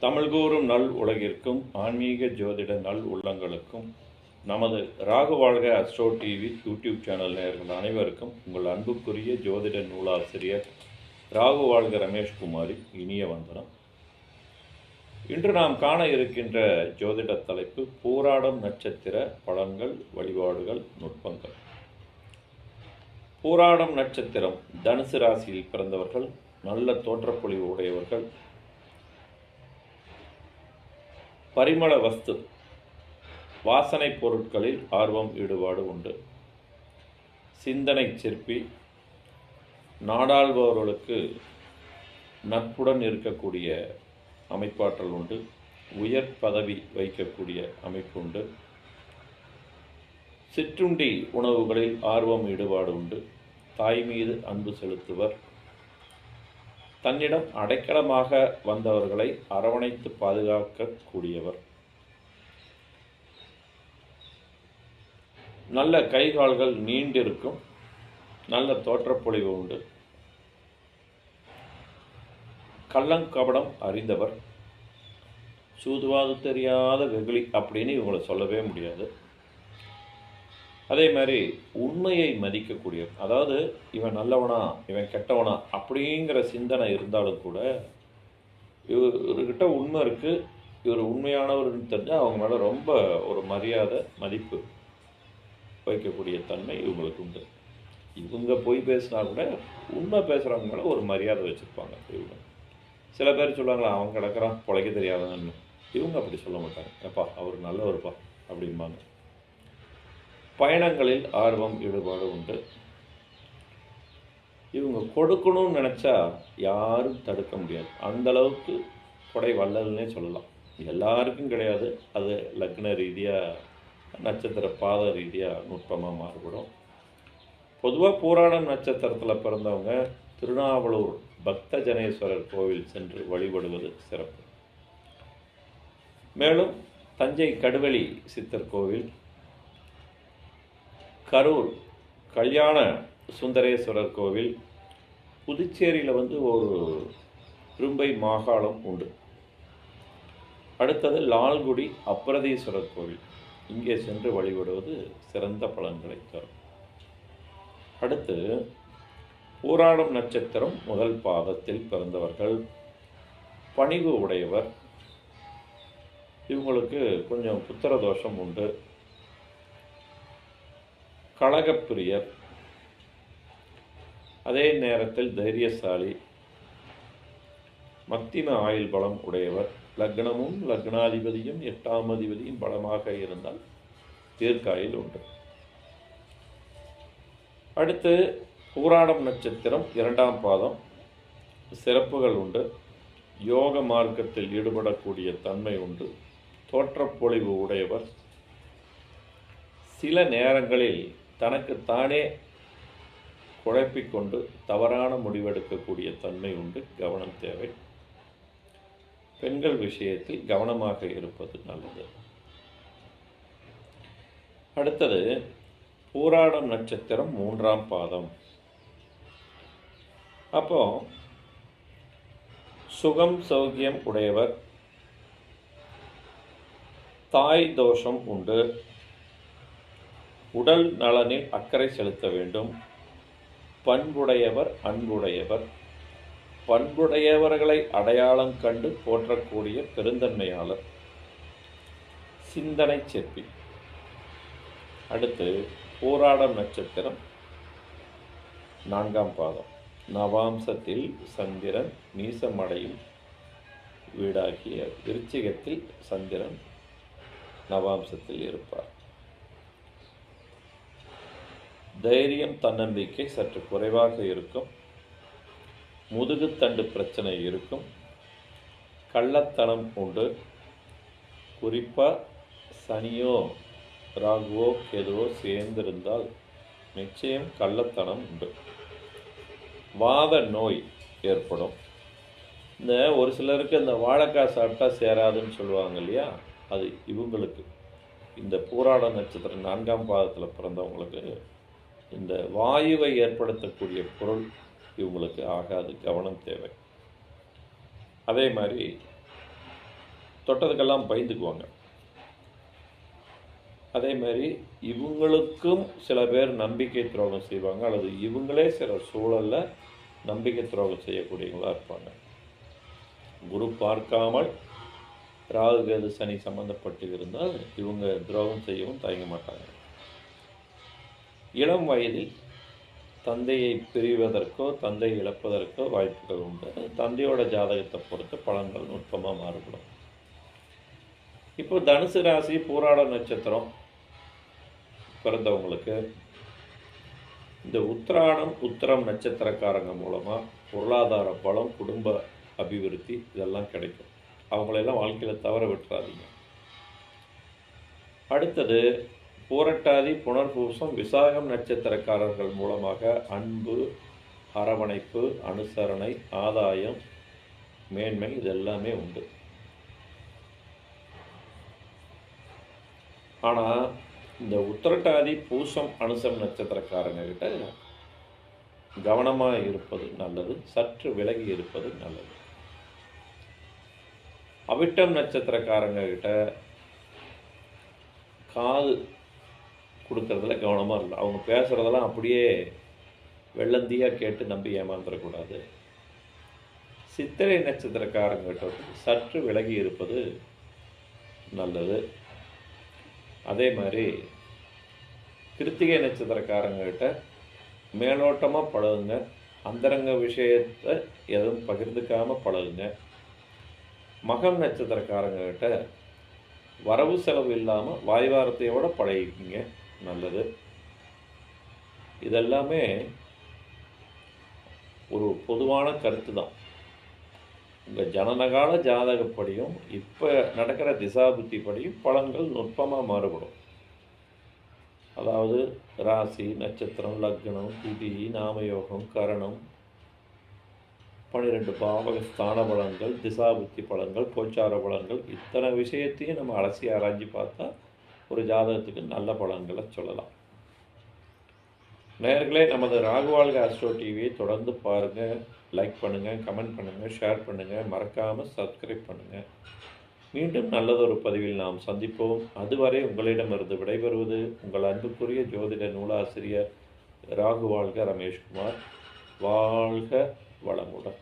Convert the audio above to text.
தமிழ் கூறும் நல் உலகிற்கும் ஆன்மீக ஜோதிட நல் உள்ளங்களுக்கும் நமது ராகு வாழ்க அஸ்ட்ரோ டிவி யூடியூப் சேனல் நேர்கள் அனைவருக்கும் உங்கள் அன்புக்குரிய ஜோதிட நூலாசிரியர் ராகு வாழ்க ரமேஷ்குமாரி இனிய வந்தனம். இன்று நாம் காண இருக்கின்ற ஜோதிட தலைப்பு பூராடம் நட்சத்திர பலன்கள் வழிபாடுகள் நுட்பங்கள். பூராடம் நட்சத்திரம் தனுசு ராசியில் பிறந்தவர்கள் நல்ல தோற்றப்பொழிவு உடையவர்கள் பரிமள வஸ்து வாசனை பொருட்களில் ஆர்வம் ஈடுபாடு உண்டு. சிந்தனை சிற்பி நாடாள்பவர்களுக்கு நட்புடன் இருக்கக்கூடிய அமைப்பாற்றல் உண்டு. உயர் பதவி வைக்கக்கூடிய அமைப்பு உண்டு. சிற்றுண்டி உணவுகளில் ஆர்வம் ஈடுபாடு உண்டு. தாய் மீது அன்பு செலுத்துவர். தன்னிடம் அடைக்கலமாக வந்தவர்களை அரவணைத்து பாதுகாக்கக்கூடியவர். நல்ல கைகால்கள் நீண்டிருக்கும். நல்ல தோற்றப்பொழிவு உண்டு. கள்ளங்கபடம் அறிந்தவர். சூதுவாது தெரியாத வெகுளி அப்படின்னு இவங்களை சொல்லவே முடியாது. அதே மாதிரி உண்மையை மதிக்கக்கூடிய அதாவது இவன் நல்லவனா இவன் கெட்டவனா அப்படிங்கிற சிந்தனை இருந்தாலும் கூட இவர்கிட்ட உண்மை இருக்குது இவர் உண்மையானவர்னு தெரிஞ்சால் அவங்க மேலே ரொம்ப ஒரு மரியாதை மதிப்பு வைக்கக்கூடிய தன்மை இவங்களுக்கு உண்டு. இவங்க போய் பேசினா கூட உண்மை பேசுகிறவங்க மேலே ஒரு மரியாதை வச்சுருப்பாங்க இவங்க. சில பேர் சொல்லுவாங்களா அவன் கிடக்கிறான் பிழைக்க தெரியாதவன்னு. இவங்க அப்படி சொல்ல மாட்டாங்க. எப்பா அவர் நல்லவர்ப்பா அப்படிம்பாங்க. பயணங்களில் ஆர்வம் ஈடுபாடு உண்டு. இவங்க கொடுக்கணும்னு நினச்சா யாரும் தடுக்க முடியாது. அந்த அளவுக்கு கொடை வல்லதுன்னே சொல்லலாம். எல்லாருக்கும் கிடையாது. அது லக்ன ரீதியாக நட்சத்திர பாத ரீதியாக நுட்பமாக மாறுபடும். பொதுவாக பூராடம் நட்சத்திரத்தில் பிறந்தவங்க திருநாவலூர் பக்த ஜனேஸ்வரர் கோவில் சென்று வழிபடுவது சிறப்பு. மேலும் தஞ்சை கடுவெளி சித்தர் கோவில் கரூர் கல்யாண சுந்தரேஸ்வரர் கோவில் புதுச்சேரியில் வந்து ஒரு திரும்பை மாகாளம் உண்டு. அடுத்தது லால்குடி அப்ரதீஸ்வரர் கோவில். இங்கே சென்று வழிபடுவது சிறந்த பலன்களை தரும். அடுத்து ஊராடும் நட்சத்திரம் முதல் பாதத்தில் பிறந்தவர்கள் பணிவு உடையவர். இவங்களுக்கு கொஞ்சம் புத்திர தோஷம் உண்டு. கழகப்பிரியர். அதே நேரத்தில் தைரியசாலி மத்தின ஆயுள் பலம் உடையவர். லக்னமும் லக்னாதிபதியும் எட்டாம் அதிபதியும் பலமாக இருந்தால் தீர்க்காயில் உண்டு. அடுத்து பூராடம் நட்சத்திரம் இரண்டாம் பாதம். சிறப்புகள் உண்டு. யோக மார்க்கத்தில் ஈடுபடக்கூடிய தன்மை உண்டு. தோற்றப்பொழிவு உடையவர். சில நேரங்களில் தனக்கு தானே குழப்பிக்கொண்டு தவறான முடிவெடுக்கக்கூடிய தன்மை உண்டு கவனம் தேவை. பெண்கள் விஷயத்தில் கவனமாக இருப்பது நல்லது. அடுத்தது பூராடம் நட்சத்திரம் மூன்றாம் பாதம். அப்போ சுகம் சௌக்கியம் உடையவர். தாய் தோஷம் உண்டு. உடல் நலனில் அக்கறை செலுத்த வேண்டும். பண்புடையவர் அன்புடையவர். பண்புடையவர்களை அடையாளம் கண்டு போற்றக்கூடிய பெருந்தன்மையாளர். சிந்தனை சிற்பி அடுத்து போராடம் நட்சத்திரம். நான்காம் பாதம். நவாம்சத்தில் சந்திரன் நீசமடையும் வீடாகிய விருச்சிகத்தில் சந்திரன் நவாம்சத்தில் இருப்பார். தைரியம் தன்னம்பிக்கை சற்று குறைவாக இருக்கும். முதுகுத்தண்டு பிரச்சனை இருக்கும். கள்ளத்தனம் உண்டு. குறிப்பாக சனியோ ராகுவோ கேதுவோ சேர்ந்திருந்தால் நிச்சயம் கள்ளத்தனம் உண்டு. வாத நோய் ஏற்படும். இந்த ஒரு சிலருக்கு இந்த வாழைக்காய் சாப்பிட்டா சேராதுன்னு சொல்லுவாங்க இல்லையா? அது இவங்களுக்கு. இந்த பூராட நட்சத்திரம் நான்காம் பாதத்தில் பிறந்தவங்களுக்கு இந்த வாயுவை ஏற்படுத்தக்கூடிய பொருள் இவங்களுக்கு ஆகாது கவனம் தேவை. அதே மாதிரி தொட்டதுக்கெல்லாம் பயந்துக்குவாங்க. அதே மாதிரி இவங்களுக்கும் சில பேர் நம்பிக்கை துரோகம் செய்வாங்க அல்லது இவங்களே சில சூழலில் நம்பிக்கை துரோகம் செய்யக்கூடியவங்களாக இருப்பாங்க. குரு பார்க்காமல் ராகு கேது சனி சம்மந்தப்பட்டு இருந்தால் இவங்க துரோகம் செய்யவும் தயங்க மாட்டாங்க. இளம் வயதில் தந்தையை பிரிவதற்கோ தந்தை இழப்பதற்கோ வாய்ப்புகள் உண்டு. தந்தையோட ஜாதகத்தை பொறுத்து பலன்கள் நுட்பமாக மாறுபடும். இப்போ தனுசு ராசி பூராட நட்சத்திரம் பிறந்தவங்களுக்கு இந்த உத்திராடம் உத்திரம் நட்சத்திரக்காரங்க மூலமாக பொருளாதார பலம் குடும்ப அபிவிருத்தி இதெல்லாம் கிடைக்கும். அவங்களெல்லாம் வாழ்க்கையில் தவற விட்டுறாதீங்க. அடுத்தது பூரட்டாதி புனர்பூசம் விசாகம் நட்சத்திரக்காரர்கள் மூலமாக அன்பு அரவணைப்பு அனுசரணை ஆதாயம் மேன்மை இது எல்லாமே உண்டு. ஆனால் இந்த உத்திரட்டாதி பூசம் அனுசம் நட்சத்திரக்காரங்ககிட்ட கவனமாக இருப்பது நல்லது சற்று விலகி இருப்பது நல்லது. அவிட்டம் நட்சத்திரக்காரங்க கிட்ட காது கொடுக்கறதுல கவனமாக இருக்கணும். அவங்க பேசுகிறதெல்லாம் அப்படியே வெள்ளந்தியாக கேட்டு நம்பி ஏமாந்துடக்கூடாது சித்திரை நட்சத்திரக்காரங்கிட்ட சற்று விலகி இருப்பது நல்லது. அதே மாதிரி கிருத்திகை நட்சத்திரக்காரங்கிட்ட மேலோட்டமாக பழகுங்க. அந்தரங்க விஷயத்தை எதுவும் பகிர்ந்துக்காமல் பழகுங்க. மகம் நட்சத்திரக்காரங்கிட்ட வரவு செலவு இல்லாமல் வாய்வாரத்தையோடு பழகிக்கிங்க. நல்லது இதெல்லாமே ஒரு பொதுவான கருத்து தான் உங்கள் ஜனனகால ஜாதகப்படியும் இப்போ நடக்கிற திசாபுத்தி படியும் பலன்கள் நுட்பமாக மாறுபடும். அதாவது ராசி நட்சத்திரம் லக்னம் திதி நாமயோகம் கரணம் பன்னிரெண்டு பாவக ஸ்தான பலன்கள் திசாபுத்தி பலன்கள் கோச்சார பலன்கள் இத்தனை விஷயத்தையும் நம்ம அலசி ஆராய்ஞ்சு பார்த்தா ஒரு ஜாதகத்துக்கு நல்ல பலன்களை சொல்லலாம். நேர்களே நமது ராகுவாழ்க அஸ்ட்ரோ டிவியை தொடர்ந்து பாருங்கள் லைக் பண்ணுங்கள் கமெண்ட் பண்ணுங்கள் ஷேர் பண்ணுங்கள் மறக்காமல் சப்ஸ்கிரைப் பண்ணுங்கள் மீண்டும் நல்லதொரு பதிவில் நாம் சந்திப்போம். அதுவரை உங்களிடமிருந்து விடைபெறுவது உங்கள் அன்புக்குரிய ஜோதிட நூலாசிரியர் ராகுவாழ்க ரமேஷ்குமார். வாழ்க வளமுடன்.